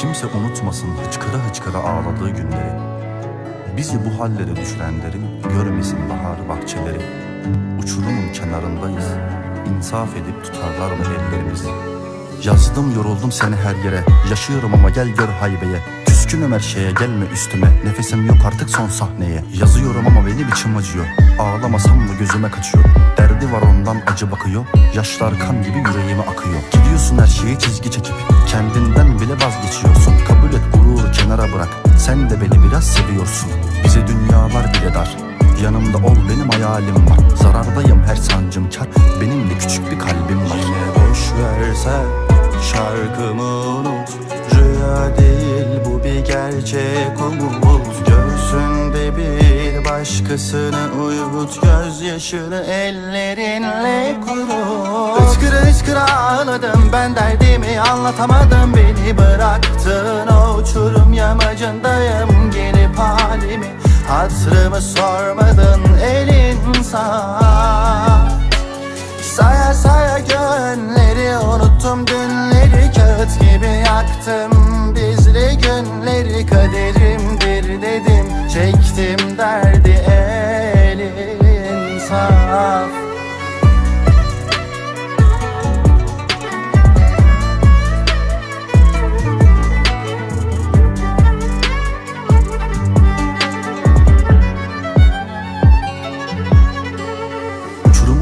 Kimse unutmasın hıçkıra hıçkıra ağladığı günleri. Bizi bu hallere düşürenlerin görmesin bahar bahçeleri. Uçurumun kenarındayız İnsaf edip tutarlar mı ellerimizi? Yazdım yoruldum seni her yere Yaşıyorum ama gel gör haybeye. Küskünüm her şeye gelme üstüme Nefesim yok artık son sahneye. Yazıyorum ama benim içim acıyor Ağlamasam mı gözüme kaçıyor? Derdi var ondan acı bakıyor. Yaşlar kan gibi yüreğime akıyor. Gidiyorsun her şeyi çizgi çekip Kendinden bile vazgeçiyorsun. Kabul et gururu kenara bırak. Sen de beni biraz seviyorsun. Bize dünyalar bile dar. Yanımda ol benim hayalim var. Zarardayım her sancım kar. Benim de küçük bir kalbim var. Yine boş versen şarkımı unut. Rüya değil bu bir gerçek umut Bir başkasını uyut Gözyaşını ellerinle kurut Hıçkıra hıçkıra ağladım ben derdimi anlatamadım. Beni bıraktın o uçurum yamacındayım. Gelip halimi Hatırımı sormadın elin sağ Saya saya gönleri unuttum dünleri Kağıt gibi yaktım. Bizli günleri dedim çektim derdi elin saf.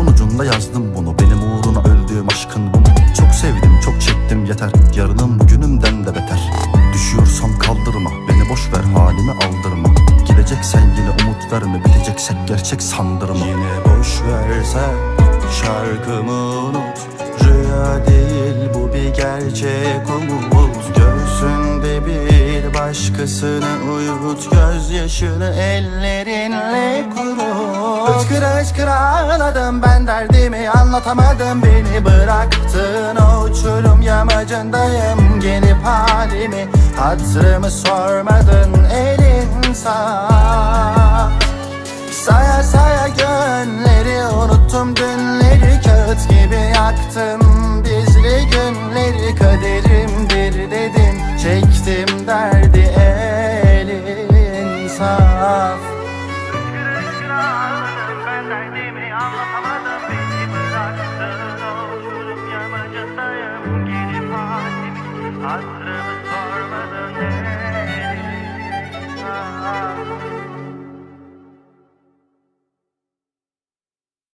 Ucunda yazdım bunu. Benim uğruna öldüğüm aşkın bu mu? Çok sevdim çok çektim yeter. Yarınım bugünümden de beter. Düşüyorsam kaldırma Beni boş ver halime aldırma Gideceksen yine umut verme Biteceksek gerçek sandırma Yine boş versen şarkımı unut. Rüya değil bu bir gerçek umut. Göğsünde bir başkasını uyut. Gözyaşını ellerinle kurut. Hıçkıra hıçkıra ağladım ben derdimi anlatamadım. Beni bıraktın o uçurum yamacındayım. Gelip halimi hatırımı sormadın sağ Saya saya günleri unuttum dünleri Kağıt gibi yaktım. Bizli günleri Kaderimdir dedim çektim derdi elin saf. Hasrımı sormadan ne